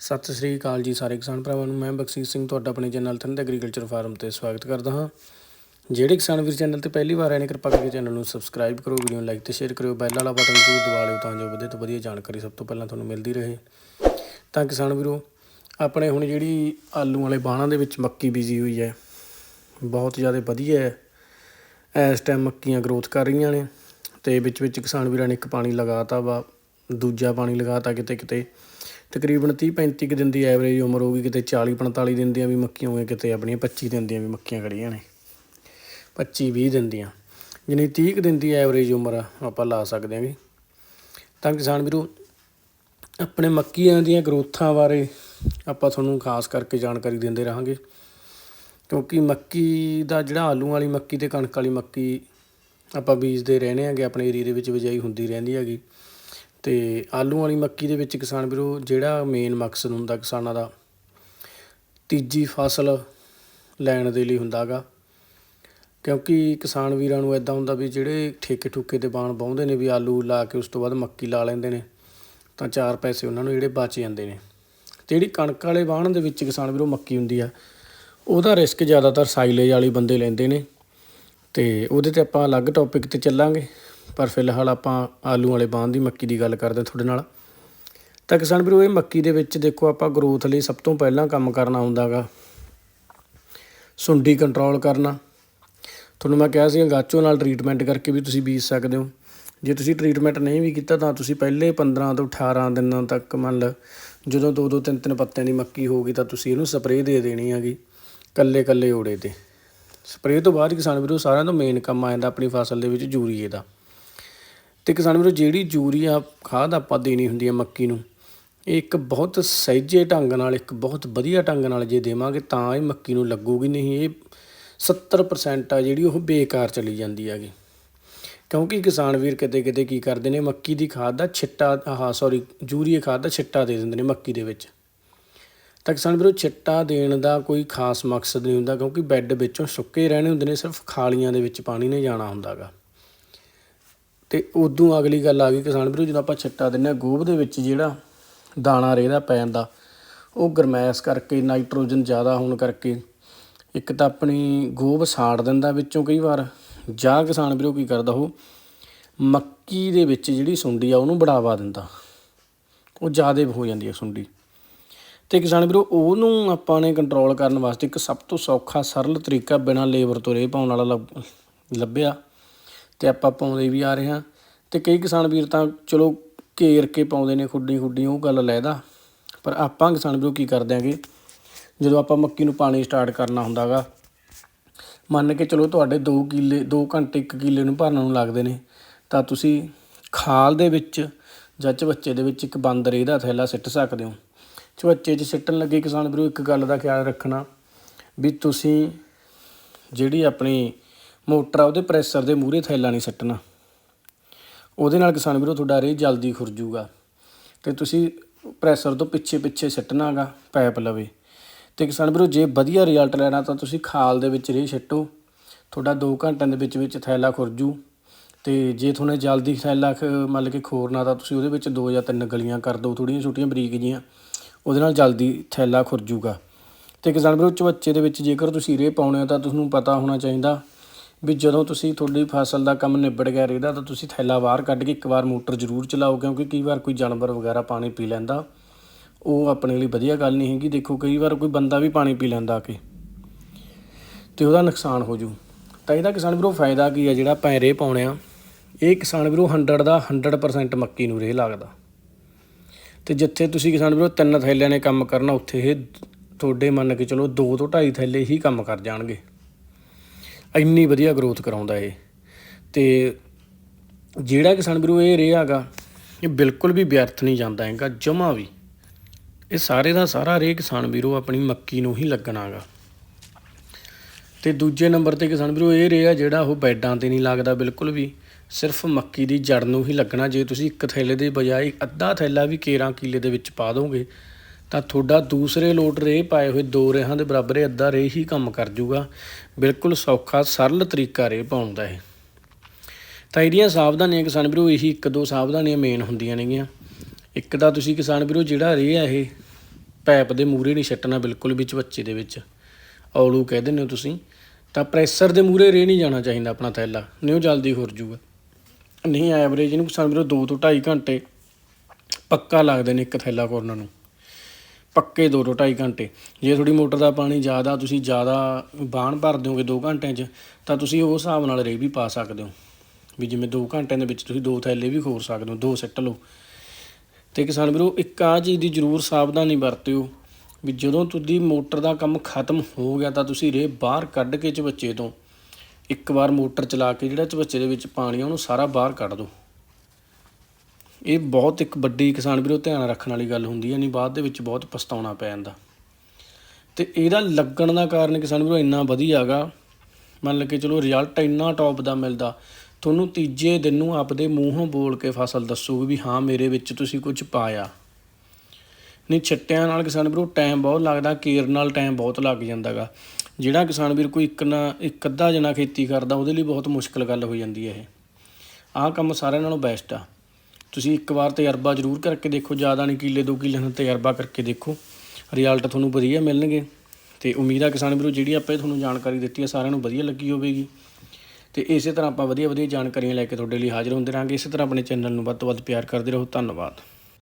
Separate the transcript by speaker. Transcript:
Speaker 1: ਸਤਿ ਸ੍ਰੀ ਅਕਾਲ ਜੀ ਸਾਰੇ ਕਿਸਾਨ ਭਰਾਵਾਂ ਨੂੰ। ਮੈਂ ਬਖਸ਼ੀਸ਼ ਸਿੰਘ ਤੁਹਾਡਾ ਆਪਣੇ ਚੈਨਲ ਤੰਦ ਐਗਰੀਕਲਚਰ ਫਾਰਮ ਤੇ ਸਵਾਗਤ ਕਰਦਾ ਹਾਂ। ਜਿਹੜੇ ਕਿਸਾਨ ਵੀਰ ਚੈਨਲ ਤੇ ਪਹਿਲੀ ਵਾਰ ਆਏ ਨੇ, ਕਿਰਪਾ ਕਰਕੇ ਚੈਨਲ ਨੂੰ ਸਬਸਕ੍ਰਾਈਬ ਕਰੋ ਵੀਡੀਓ ਨੂੰ ਲਾਈਕ ਤੇ ਸ਼ੇਅਰ ਕਰਿਓ ਬੈਲ ਵਾਲਾ ਬਟਨ ਜ਼ਰੂਰ ਦਬਾ ਲਿਓ ਤਾਂ ਜੋ ਵਧੀਆ ਤੋਂ ਵਧੀਆ ਜਾਣਕਾਰੀ ਸਭ ਤੋਂ ਪਹਿਲਾਂ ਤੁਹਾਨੂੰ ਮਿਲਦੀ ਰਹੇ। ਤਾਂ ਕਿਸਾਨ ਵੀਰੋ, ਆਪਣੇ ਹੁਣ ਜਿਹੜੀ ਆਲੂ ਵਾਲੇ ਬਾਣਾਂ ਦੇ ਵਿੱਚ ਮੱਕੀ ਬੀਜੀ ਹੋਈ ਹੈ, ਬਹੁਤ ਜ਼ਿਆਦਾ ਵਧੀਆ ਹੈ। ਇਸ ਟਾਈਮ ਮੱਕੀਆਂ ਗਰੋਥ ਕਰ ਰਹੀਆਂ ਨੇ ਤੇ ਵਿੱਚ ਵਿੱਚ ਕਿਸਾਨ ਵੀਰਾਂ ਨੇ ਇੱਕ ਪਾਣੀ ਲਗਾਤਾ ਵਾ, ਦੂਜਾ ਪਾਣੀ ਲਗਾਤਾ ਕਿਤੇ ਕਿਤੇ ਤਕਰੀਬਨ 30 35 ਕੁ ਦਿਨ ਦੀ ਐਵਰੇਜ ਉਮਰ ਹੋਊਗੀ ਕਿਤੇ 40 45 ਦਿਨ ਦੀਆਂ ਵੀ ਮੱਕੀਆਂ ਹੋਈਆਂ ਕਿਤੇ ਆਪਣੀਆਂ 25 ਦਿਨ ਦੀਆਂ ਵੀ ਮੱਕੀਆਂ ਖੜੀਆਂ ਨੇ। 25 20 ਦਿਨ ਦੀਆਂ। ਯਾਨੀ 30 ਕੁ ਦਿਨ ਦੀ ਐਵਰੇਜ ਉਮਰ ਆ, ਆਪਾਂ ਲਾ ਸਕਦੇ ਹਾਂ ਹਾਂਗੇ ਤਾਂ ਕਿਸਾਨ ਵੀਰੋ ਆਪਣੇ ਮੱਕੀਆਂ ਦੀਆਂ ਗਰੋਥਾਂ ਬਾਰੇ ਆਪਾਂ ਤੁਹਾਨੂੰ ਖਾਸ ਕਰਕੇ ਜਾਣਕਾਰੀ ਦਿੰਦੇ ਰਹਾਂਗੇ। ਕਿਉਂਕਿ ਮੱਕੀ ਦਾ ਜਿਹੜਾ ਆਲੂ ਵਾਲੀ ਮੱਕੀ ਤੇ ਕਣਕ ਵਾਲੀ ਮੱਕੀ ਆਪਾਂ ਬੀਜਦੇ ਰਹਿੰਦੇ ਆਂਗੇ ਆਪਣੇ ਏਰੀਏ ਦੇ ਵਿੱਚ ਬਿਜਾਈ ਹੁੰਦੀ ਰਹਿੰਦੀ ਹੈਗੀ। ਤੇ ਆਲੂ ਵਾਲੀ ਮੱਕੀ ਦੇ ਵਿੱਚ ਕਿਸਾਨ ਵੀਰੋ, ਜਿਹੜਾ ਮੇਨ ਮਕਸਦ ਹੁੰਦਾ ਕਿਸਾਨਾਂ ਦਾ, ਤੀਜੀ ਫਸਲ ਲੈਣ ਦੇ ਲਈ ਹੁੰਦਾਗਾ ਕਿਉਂਕਿ ਕਿਸਾਨ ਵੀਰਾਂ ਨੂੰ ਇਦਾਂ ਹੁੰਦਾ ਵੀ ਜਿਹੜੇ ਠੇਕੇ ਠੁਕੇ ਤੇ ਬਾਣ ਬਾਉਂਦੇ ਨੇ ਵੀ ਆਲੂ ਲਾ ਕੇ ਉਸ ਤੋਂ ਬਾਅਦ ਮੱਕੀ ਲਾ ਲੈਂਦੇ ਨੇ, ਤਾਂ ਚਾਰ ਪੈਸੇ ਉਹਨਾਂ ਨੂੰ ਜਿਹੜੇ ਬਚ ਜਾਂਦੇ ਨੇ। ਤੇ ਜਿਹੜੀ ਕਣਕ ਵਾਲੇ ਬਾਣ ਦੇ ਵਿੱਚ ਕਿਸਾਨ ਵੀਰੋ ਮੱਕੀ ਹੁੰਦੀ ਆ, ਉਹਦਾ ਰਿਸਕ ਜ਼ਿਆਦਾਤਰ ਸਾਈਲੇਜ ਵਾਲੇ ਬੰਦੇ ਲੈਂਦੇ ਨੇ। ਤੇ ਉਹਦੇ ਤੇ ਆਪਾਂ ਅਲੱਗ ਟੌਪਿਕ ਤੇ ਚੱਲਾਂਗੇ। ਪਰ ਫਿਲਹਾਲ ਆਪਾਂ ਆਲੂ ਵਾਲੇ ਬਾਣ ਦੀ ਮੱਕੀ ਦੀ ਗੱਲ ਕਰਦੇ ਹਾਂ ਤੁਹਾਡੇ ਨਾਲ। ਤਾਂ ਕਿਸਾਨ ਵੀਰੋ, ਇਹ ਮੱਕੀ ਦੇ ਵਿੱਚ ਦੇਖੋ ਆਪਾਂ ਗਰੋਥ ਲਈ ਸਭ ਤੋਂ ਪਹਿਲਾਂ ਕੰਮ ਕਰਨਾ ਹੁੰਦਾਗਾ ਸੁੰਡੀ ਕੰਟਰੋਲ ਕਰਨਾ। ਤੁਹਾਨੂੰ ਮੈਂ ਕਿਹਾ ਸੀ ਗਾਚੋ ਨਾਲ ਟਰੀਟਮੈਂਟ ਕਰਕੇ ਵੀ ਤੁਸੀਂ ਬੀਜ ਸਕਦੇ ਹੋ। ਜੇ ਤੁਸੀਂ ਟਰੀਟਮੈਂਟ ਨਹੀਂ ਵੀ ਕੀਤਾ ਤਾਂ ਤੁਸੀਂ ਪਹਿਲੇ 15 ਤੋਂ 18 ਦਿਨਾਂ ਤੱਕ ਮੰਨ ਲਓ, ਜਦੋਂ ਦੋ ਦੋ ਤਿੰਨ ਤਿੰਨ ਪੱਤਿਆਂ ਦੀ ਮੱਕੀ ਹੋਊਗੀ ਤਾਂ ਤੁਸੀਂ ਇਹਨੂੰ ਸਪਰੇਅ ਦੇ ਦੇਣੀ ਹੈਗੀ ਕੱਲੇ ਕੱਲੇ ਓੜੇ ਤੇ। ਸਪਰੇਅ ਤੋਂ ਬਾਅਦ ਕਿਸਾਨ ਵੀਰੋ ਸਾਰਿਆਂ ਤੋਂ ਮੇਨ ਕੰਮ ਆ ਜਾਂਦਾ ਆਪਣੀ ਫਸਲ ਦੇ ਵਿੱਚ ਯੂਰੀਏ ਦਾ। ਤੇ ਕਿਸਾਨ ਵੀਰੋ, ਜਿਹੜੀ ਯੂਰੀਆ ਖਾਦ ਆਪਾਂ ਦੇਣੀ ਹੁੰਦੀ ਹੈ ਮੱਕੀ ਨੂੰ, ਇਹ ਇੱਕ ਬਹੁਤ ਸਹਿਜੇ ਢੰਗ ਨਾਲ, ਇੱਕ ਬਹੁਤ ਵਧੀਆ ਢੰਗ ਨਾਲ ਜੇ ਦੇਵਾਂਗੇ ਤਾਂ ਇਹ ਮੱਕੀ ਨੂੰ ਲੱਗੂਗੀ ਨਹੀਂ, ਇਹ 70% ਆ ਜਿਹੜੀ ਉਹ ਬੇਕਾਰ ਚਲੀ ਜਾਂਦੀ ਹੈਗੀ। ਕਿਉਂਕਿ ਕਿਸਾਨ ਵੀਰ ਕਿਤੇ ਕਿਤੇ ਕੀ ਕਰਦੇ ਨੇ, ਮੱਕੀ ਦੀ ਖਾਦ ਦਾ ਛਿੱਟਾ, ਆਹ ਸੌਰੀ ਯੂਰੀਆ ਖਾਦ ਦਾ ਛਿੱਟਾ ਦੇ ਦਿੰਦੇ ਨੇ ਮੱਕੀ ਦੇ ਵਿੱਚ। ਤਾਂ ਕਿਸਾਨ ਵੀਰੋ, ਛਿੱਟਾ ਦੇਣ ਦਾ ਕੋਈ ਖਾਸ ਮਕਸਦ ਨਹੀਂ ਹੁੰਦਾ ਕਿਉਂਕਿ ਬੈੱਡ ਵਿੱਚੋਂ ਸੁੱਕੇ ਰਹਿਣੇ ਹੁੰਦੇ ਨੇ, ਸਿਰਫ ਖਾਲੀਆਂ ਦੇ ਵਿੱਚ ਪਾਣੀ ਨੇ ਜਾਣਾ ਹੁੰਦਾਗਾ। ਤੇ ਉਦੋਂ ਅਗਲੀ ਗੱਲ ਆ ਗਈ ਕਿਸਾਨ ਵੀਰੋ, ਜਦੋਂ ਆਪਾਂ ਛਿੱਟਾ ਦਿੰਨੇ ਆ ਗੋਭ ਦੇ ਵਿੱਚ ਜਿਹੜਾ ਦਾਣਾ ਰਹਿਦਾ ਪੈ ਜਾਂਦਾ ਉਹ ਗਰਮੈਸ਼ ਕਰਕੇ, ਨਾਈਟ੍ਰੋਜਨ ਜ਼ਿਆਦਾ ਹੋਣ ਕਰਕੇ, ਇੱਕ ਤਾਂ ਆਪਣੀ ਗੋਭ ਸਾੜ ਦਿੰਦਾ ਵਿੱਚੋਂ ਕਈ ਵਾਰ। ਜਾਂ ਕਿਸਾਨ ਵੀਰੋ ਕੀ ਕਰਦਾ ਉਹ, ਮੱਕੀ ਦੇ ਵਿੱਚ ਜਿਹੜੀ ਸੁੰਡੀ ਆ, ਉਹਨੂੰ ਬੜਾਵਾ ਦਿੰਦਾ। ਉਹ ਜ਼ਿਆਦਾ ਹੋ ਜਾਂਦੀ ਹੈ ਸੁੰਡੀ। ਤੇ ਕਿਸਾਨ ਵੀਰੋ, ਉਹਨੂੰ ਆਪਾਂ ਨੇ ਕੰਟਰੋਲ ਕਰਨ ਵਾਸਤੇ ਇੱਕ ਸਭ ਤੋਂ ਸੌਖਾ, ਸਰਲ ਤਰੀਕਾ ਬਿਨਾਂ ਲੇਬਰ ਤੋਂ ਰੇ ਪਾਉਣ ਵਾਲਾ ਲੱਭ- ਲੱਭਿਆ। ਤੇ ਆਪਾਂ ਪਾਉਂਦੇ ਵੀ ਆ ਰਹੇ ਹਾਂ। ਤੇ ਕਈ ਕਿਸਾਨ ਵੀਰ ਤਾਂ ਚਲੋ ਘੇਰ ਕੇ ਪਾਉਂਦੇ ਨੇ ਖੁੱਡੀ ਖੁੱਡੀ, ਉਹ ਗੱਲ ਲੈਦਾ ਪਰ ਆਪਾਂ ਕਿਸਾਨ ਵੀਰੋ ਕੀ ਕਰਦੇ ਆਂਗੇ? ਜਦੋਂ ਆਪਾਂ ਮੱਕੀ ਨੂੰ ਪਾਣੀ ਸਟਾਰਟ ਕਰਨਾ ਹੁੰਦਾਗਾ, ਮੰਨ ਕੇ ਚਲੋ ਤੁਹਾਡੇ 2 ਕਿੱਲੇ 2 ਘੰਟੇ 1 ਕਿੱਲੇ ਨੂੰ ਭਰਨ ਨੂੰ ਲੱਗਦੇ ਨੇ, ਤਾਂ ਤੁਸੀਂ ਖਾਲ ਦੇ ਵਿੱਚ ਜਾਂ ਚਵੱਚੇ ਦੇ ਵਿੱਚ ਇੱਕ ਬਾਂਦਰ ਇਹਦਾ ਥੈਲਾ ਸਿੱਟ ਸਕਦੇ ਹੋ। ਚਵੱਚੇ 'ਚ ਸਿੱਟਣ ਲੱਗੇ ਕਿਸਾਨ ਵੀਰੋ ਇੱਕ ਗੱਲ ਦਾ ਖਿਆਲ ਰੱਖਣਾ ਵੀ ਤੁਸੀਂ ਜਿਹੜੀ ਆਪਣੀ ਮੋਟਰ ਆ ਉਹਦੇ ਪ੍ਰੈਸ਼ਰ ਦੇ ਮੂਹਰੇ ਥੈਲਾ ਨਹੀਂ ਸੱਟਣਾ। ਉਹਦੇ ਨਾਲ ਕਿਸਾਨ ਵੀਰੋ ਤੁਹਾਡਾ ਰੇਹ ਜਲਦੀ ਖੁਰਜੂਗਾ ਤੇ ਤੁਸੀਂ ਪ੍ਰੈਸ਼ਰ ਤੋਂ ਪਿੱਛੇ ਪਿੱਛੇ ਸੱਟਣਾਗਾ ਪੈਪ ਲਵੇ। ਤੇ ਕਿਸਾਨ ਵੀਰੋ ਜੇ ਵਧੀਆ ਰਿਜ਼ਲਟ ਲੈਣਾ ਤਾਂ ਤੁਸੀਂ ਖਾਲ ਦੇ ਵਿੱਚ ਰੇਹ ਛੱਟੋ। ਤੁਹਾਡਾ 2 ਘੰਟਿਆਂ ਦੇ ਵਿੱਚ ਵਿੱਚ ਥੈਲਾ ਖੁਰਜੂ ਤੇ ਜੇ ਤੁਹਾਨੂੰ ਜਲਦੀ ਥੈਲਾ ਖ- ਮਤਲਬ ਕਿ ਖੋਰਨਾ ਤਾਂ ਤੁਸੀਂ ਉਹਦੇ ਵਿੱਚ ਦੋ ਜਾਂ ਤਿੰਨ ਗਲੀਆਂ ਕਰ ਦਿਓ ਥੋੜੀਆਂ ਛੋਟੀਆਂ ਬਰੀਕ ਜੀਆਂ ਉਹਦੇ ਨਾਲ ਜਲਦੀ ਥੈਲਾ ਖੁਰਜੂਗਾ ਤੇ ਕਿਸਾਨ ਵੀਰੋ ਚਵੱਚੇ ਦੇ ਵਿੱਚ ਜੇਕਰ ਤੁਸੀਂ ਰੇਹ ਪਾਉਣੇ ਹੋ ਤਾਂ ਤੁਹਾਨੂੰ ਪਤਾ ਹੋਣਾ ਚਾਹੀਦਾ ਵੀ ਜਦੋਂ ਤੁਸੀਂ ਤੁਹਾਡੀ ਫਸਲ ਦਾ ਕੰਮ ਨਿਬੜ ਗਿਆ ਰੇਹਦਾ ਤਾਂ ਤੁਸੀਂ ਥੈਲਾ ਬਾਹਰ ਕੱਢ ਕੇ ਇੱਕ ਵਾਰ ਮੋਟਰ ਜ਼ਰੂਰ ਚਲਾਓ, ਕਿਉਂਕਿ ਕਈ ਵਾਰ ਕੋਈ ਜਾਨਵਰ ਵਗੈਰਾ ਪਾਣੀ ਪੀ ਲੈਂਦਾ। ਉਹ ਆਪਣੇ ਲਈ ਵਧੀਆ ਗੱਲ ਨਹੀਂ ਹੈਗੀ। ਦੇਖੋ, ਕਈ ਵਾਰ ਕੋਈ ਬੰਦਾ ਵੀ ਪਾਣੀ ਪੀ ਲੈਂਦਾ ਆ ਕੇ, ਤੇ ਉਹਦਾ ਨੁਕਸਾਨ ਹੋ ਜੂ। ਤਾਂ ਇਹਦਾ ਕਿਸਾਨ ਵੀਰੋ ਫਾਇਦਾ ਕੀ ਆ? ਜਿਹੜਾ ਆਪਾਂ ਰੇਹ ਪਾਉਣੇ ਆ, ਇਹ ਕਿਸਾਨ ਵੀਰੋ 100 ਦਾ 100% ਮੱਕੀ ਨੂੰ ਰੇਹ ਲੱਗਦਾ। ਤੇ ਜਿੱਥੇ ਤੁਸੀਂ ਕਿਸਾਨ ਵੀਰੋ ਤਿੰਨ ਥੈਲਿਆਂ ਨੇ ਕੰਮ ਕਰਨਾ, ਉੱਥੇ ਇਹ ਤੁਹਾਡੇ ਮੰਨ ਕੇ ਚਲੋ 2 ਤੋਂ 2.5 ਥੈਲੇ ਹੀ ਕੰਮ ਕਰ ਜਾਣਗੇ। ਇੰਨੀ ਵਧੀਆ ਗਰੋਥ ਕਰਾਉਂਦਾ ਇਹ। ਤੇ ਜਿਹੜਾ ਕਿਸਾਨ ਵੀਰੋ ਇਹ ਰਿਹਾ ਹੈਗਾ, ਇਹ ਬਿਲਕੁਲ ਵੀ ਵਿਅਰਥ ਨਹੀਂ ਜਾਂਦਾ ਹੈਗਾ, ਜਮਾ ਵੀ। ਇਹ ਸਾਰੇ ਦਾ ਸਾਰਾ ਰੇਹ ਕਿਸਾਨ ਵੀਰੋ ਆਪਣੀ ਮੱਕੀ ਨੂੰ ਹੀ ਲੱਗਣਾਗਾ ਤੇ ਦੂਜੇ ਨੰਬਰ ਤੇ ਕਿਸਾਨ ਵੀਰੋ ਇਹ ਰੇਹ ਆ ਜਿਹੜਾ ਉਹ ਬੈਡਾਂ ਤੇ ਨਹੀਂ ਲੱਗਦਾ ਬਿਲਕੁਲ ਵੀ, ਸਿਰਫ ਮੱਕੀ ਦੀ ਜੜ ਨੂੰ ਹੀ ਲੱਗਣਾ। ਜੇ ਤੁਸੀਂ ਇੱਕ ਥੈਲੇ ਦੇ ਬਜਾਏ ਅੱਧਾ ਥੈਲਾ ਵੀ 13 ਕਿਲੇ ਦੇ ਵਿੱਚ ਪਾ ਦੋਗੇ ਤਾਂ ਤੁਹਾਡਾ ਦੂਸਰੇ ਲੋਟ ਰੇਹ ਪਾਏ ਹੋਏ ਦੋ ਰੇਹਾਂ ਦੇ ਬਰਾਬਰ ਇਹ ਅੱਧਾ ਰੇਹ ਹੀ ਕੰਮ ਕਰ ਜੂਗਾ। ਬਿਲਕੁਲ ਸੌਖਾ, ਸਰਲ ਤਰੀਕਾ ਰੇਹ ਪਾਉਣ ਦਾ ਇਹ। ਤਾਂ ਇਹਦੀਆਂ ਸਾਵਧਾਨੀਆਂ ਕਿਸਾਨ ਵੀਰੋ, ਇਹੀ ਇੱਕ ਦੋ ਸਾਵਧਾਨੀਆਂ ਮੇਨ ਹੁੰਦੀਆਂ ਨੇਗੀਆਂ। ਇੱਕ ਤਾਂ ਤੁਸੀਂ ਕਿਸਾਨ ਵੀਰੋ, ਜਿਹੜਾ ਰੇਹ ਆ ਇਹ ਪੈਪ ਦੇ ਮੂਰੇ ਨਹੀਂ ਛੱਟਣਾ ਬਿਲਕੁਲ ਵਿੱਚ ਬੱਚੇ ਦੇ ਵਿੱਚ। ਔਲੂ ਕਹਿ ਦਿੰਦੇ ਹੋ ਤੁਸੀਂ। ਤਾਂ ਪ੍ਰੈਸ਼ਰ ਦੇ ਮੂਰੇ ਰੇ ਨਹੀਂ ਜਾਣਾ ਚਾਹੀਦਾ ਆਪਣਾ ਥੈਲਾ, ਨਹੀਂ ਉਹ ਜਲਦੀ ਖੁਰ ਜੂਗਾ। ਨਹੀਂ ਐਵਰੇਜ ਇਹਨੂੰ ਕਿਸਾਨ ਵੀਰੋ 2 ਤੋਂ 2.5 ਘੰਟੇ ਪੱਕਾ ਲੱਗਦੇ ਨੇ ਇੱਕ ਥੈਲਾ ਕੋਰਨ ਨੂੰ। ਪੱਕੇ 2 ਤੋਂ 2.5 ਘੰਟੇ। ਜੇ ਤੁਹਾਡੀ ਮੋਟਰ ਦਾ ਪਾਣੀ ਜ਼ਿਆਦਾ, ਤੁਸੀਂ ਜ਼ਿਆਦਾ ਬਾਣ ਭਰ ਦਿਓਗੇ 2 ਘੰਟਿਆਂ 'ਚ, ਤਾਂ ਤੁਸੀਂ ਉਸ ਹਿਸਾਬ ਨਾਲ ਰੇਹ ਵੀ ਪਾ ਸਕਦੇ ਹੋ। ਵੀ ਜਿਵੇਂ 2 ਘੰਟਿਆਂ ਦੇ ਵਿੱਚ ਤੁਸੀਂ ਦੋ ਥੈਲੇ ਵੀ ਖੋਰ ਸਕਦੇ ਹੋ, ਦੋ ਸਿੱਟ ਲਓ। ਤੇ ਕਿਸਾਨ ਵੀਰੋ, ਇੱਕ ਆ ਚੀਜ਼ ਦੀ ਜ਼ਰੂਰ ਸਾਵਧਾਨੀ ਵਰਤਿਓ। ਵੀ ਜਦੋਂ ਤੁਹਾਡੀ ਮੋਟਰ ਦਾ ਕੰਮ ਖਤਮ ਹੋ ਗਿਆ, ਤਾਂ ਤੁਸੀਂ ਰੇਹ ਬਾਹਰ ਕੱਢ ਕੇ ਚਵੱਚੇ ਤੋਂ ਇੱਕ ਵਾਰ ਮੋਟਰ ਚਲਾ ਕੇ ਜਿਹੜਾ ਚਵੱਚੇ ਦੇ ਵਿੱਚ ਪਾਣੀ ਆ, ਉਹਨੂੰ ਸਾਰਾ ਬਾਹਰ ਕੱਢ ਦਿਓ। ਇਹ ਬਹੁਤ ਇੱਕ ਵੱਡੀ ਕਿਸਾਨ ਵੀਰੋ ਧਿਆਨ ਰੱਖਣ ਵਾਲੀ ਗੱਲ ਹੁੰਦੀ ਹੈ ਨਹੀਂ ਬਾਅਦ ਦੇ ਵਿੱਚ ਬਹੁਤ ਪਛਤਾਉਣਾ ਪੈ ਜਾਂਦਾ। ਤੇ ਇਹਦਾ ਲੱਗਣ ਦਾ ਕਾਰਨ ਕਿਸਾਨ ਵੀਰੋ ਇੰਨਾ ਵਧੀਆ ਹੈਗਾ ਮੰਨ ਕੇ ਚਲੋ ਰਿਜ਼ਲਟ ਇੰਨਾ ਟੌਪ ਦਾ ਮਿਲਦਾ, ਤੁਹਾਨੂੰ ਤੀਜੇ ਦਿਨ ਨੂੰ ਆਪਦੇ ਮੂੰਹੋਂ ਬੋਲ ਕੇ ਫਸਲ ਦੱਸੂਗੀ ਵੀ ਹਾਂ, ਮੇਰੇ ਵਿੱਚ ਤੁਸੀਂ ਕੁਝ ਪਾਇਆ। ਨਹੀਂ, ਛੱਟਿਆਂ ਨਾਲ ਕਿਸਾਨ ਵੀਰੋ ਟਾਈਮ ਬਹੁਤ ਲੱਗਦਾ, ਕੇਰ ਨਾਲ ਟਾਈਮ ਬਹੁਤ ਲੱਗ ਜਾਂਦਾਗਾ। ਜਿਹੜਾ ਕਿਸਾਨ ਵੀਰ ਕੋਈ ਇੱਕ ਨਾ, ਇੱਕ ਅੱਧਾ ਜਣਾ ਖੇਤੀ ਕਰਦਾ, ਉਹਦੇ ਲਈ ਬਹੁਤ ਮੁਸ਼ਕਲ ਗੱਲ ਹੋ ਜਾਂਦੀ ਹੈ ਇਹ। ਆਹ ਕੰਮ ਸਾਰਿਆਂ ਨਾਲੋਂ ਬੈਸਟ ਆ। ਤੁਸੀਂ ਇੱਕ ਵਾਰ ਤਜਰਬਾ ਜ਼ਰੂਰ ਕਰਕੇ ਦੇਖੋ, ਜ਼ਿਆਦਾ ਨਹੀਂ ਕਿੱਲੇ, ਦੋ ਕਿੱਲੇ ਦਾ ਤਜਰਬਾ ਕਰਕੇ ਦੇਖੋ। ਰਿਜ਼ਲਟ ਤੁਹਾਨੂੰ ਵਧੀਆ ਮਿਲਣਗੇ ਤੇ ਉਮੀਦ ਆ ਕਿਸਾਨ ਵੀਰੋ, ਜਿਹੜੀ ਆਪਾਂ ਇਹ ਤੁਹਾਨੂੰ ਜਾਣਕਾਰੀ ਦਿੱਤੀ ਹੈ ਸਾਰਿਆਂ ਨੂੰ ਵਧੀਆ ਲੱਗੀ ਹੋਵੇਗੀ। ਤੇ ਇਸੇ ਤਰ੍ਹਾਂ ਆਪਾਂ ਵਧੀਆ ਵਧੀਆ ਜਾਣਕਾਰੀਆਂ ਲੈ ਕੇ ਤੁਹਾਡੇ ਲਈ ਹਾਜ਼ਰ ਹੁੰਦੇ ਰਹਾਂਗੇ। ਇਸੇ ਤਰ੍ਹਾਂ ਆਪਣੇ ਚੈਨਲ ਨੂੰ ਵੱਧ ਤੋਂ ਵੱਧ ਪਿਆਰ ਕਰਦੇ ਰਹੋ। ਧੰਨਵਾਦ।